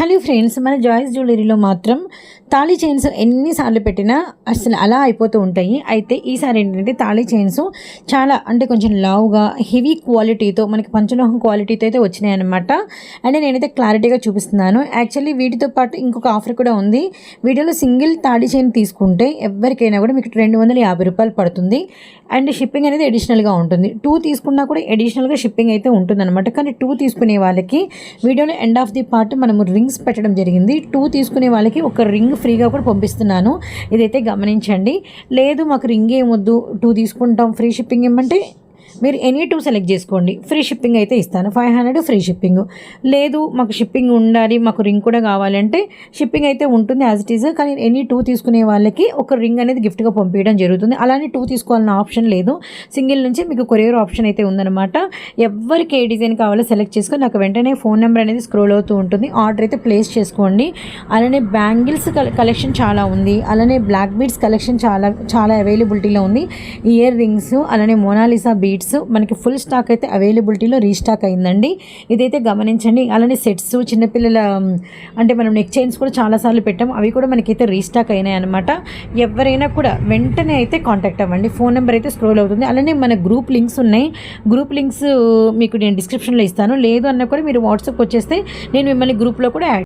Hello friends మన జాయిస్ జ్యువెలరీలో మాత్రం thali chains ఎన్నిసార్లు పెట్టినా అసలు అలా అయిపోతూ ఉంటాయి. అయితే ఈసారి ఏంటంటే తాళీ చైన్స్ చాలా అంటే కొంచెం లావుగా హెవీ క్వాలిటీతో మనకి పంచలోహం క్వాలిటీతో అయితే వచ్చినాయి అనమాట అండ్ నేనైతే క్లారిటీగా చూపిస్తున్నాను. యాక్చువల్లీ వీటితో పాటు ఇంకొక ఆఫర్ కూడా ఉంది. వీటిలో సింగిల్ తాళీ చైన్ తీసుకుంటే ఎవరికైనా కూడా మీకు రెండు వందల యాభై రూపాయలు పడుతుంది. అండ్ షిప్పింగ్ అనేది అడిషనల్గా ఉంటుంది. టూ తీసుకున్నా కూడా అడిషనల్గా షిప్పింగ్ అయితే ఉంటుంది అనమాట కానీ టూ తీసుకునే వాళ్ళకి వీడియోలో ఎండ్ ఆఫ్ ది పార్ట్ మనము రింగ్ రింగ్స్ పెట్టడం జరిగింది. టూ తీసుకునే వాళ్ళకి ఒక రింగ్ ఫ్రీగా కూడా పంపిస్తున్నాను. ఇదైతే గమనించండి. లేదు మాకు రింగ్ ఏమొద్దు టూ తీసుకుంటాం. ఫ్రీ షిప్పింగ్ ఇమ్మంటే మీరు ఎనీ టూ సెలెక్ట్ చేసుకోండి. ఫ్రీ షిప్పింగ్ అయితే ఇస్తాను. Five hundred free shipping. లేదు మాకు షిప్పింగ్ ఉండాలి మాకు రింగ్ కూడా కావాలంటే షిప్పింగ్ అయితే ఉంటుంది యాజ్ ఇట్ ఈజ్ కానీ ఎనీ టూ తీసుకునే వాళ్ళకి ఒక రింగ్ అనేది గిఫ్ట్గా పంపించడం జరుగుతుంది. అలానే టూ తీసుకోవాలన్న ఆప్షన్ లేదు. సింగిల్ నుంచి మీకు కొరియర్ ఆప్షన్ అయితే ఉందన్నమాట. ఎవరికి ఏ డిజైన్ కావాలో సెలెక్ట్ చేసుకొని నాకు వెంటనే ఫోన్ నెంబర్ అనేది స్క్రోల్ అవుతూ ఉంటుంది. ఆర్డర్ అయితే ప్లేస్ చేసుకోండి. అలానే బ్యాంగిల్స్ కలెక్షన్ చాలా ఉంది. అలానే బ్లాక్ బీడ్స్ కలెక్షన్ చాలా చాలా అవైలబిలిటీలో ఉంది. ఇయర్ రింగ్స్ అలానే మోనాలిసా బీడ్స్ మనకి ఫుల్ స్టాక్ అయితే అవైలబిలిటీలో రీస్టాక్ అయిందండి. ఇదైతే గమనించండి. అలానే సెట్స్ చిన్నపిల్లల అంటే మనం నెక్ చైన్స్ కూడా చాలాసార్లు పెట్టాము. అవి కూడా మనకైతే రీస్టాక్ అయినాయి అనమాట ఎవరైనా కూడా వెంటనే అయితే కాంటాక్ట్ అవ్వండి. ఫోన్ నెంబర్ అయితే స్క్రోల్ అవుతుంది. అలానే మన గ్రూప్ లింక్స్ ఉన్నాయి. గ్రూప్ లింక్స్ మీకు నేను డిస్క్రిప్షన్లో ఇస్తాను. లేదు అన్న కూడా మీరు వాట్సాప్ వచ్చేస్తే నేను మిమ్మల్ని గ్రూప్లో కూడా యాడ్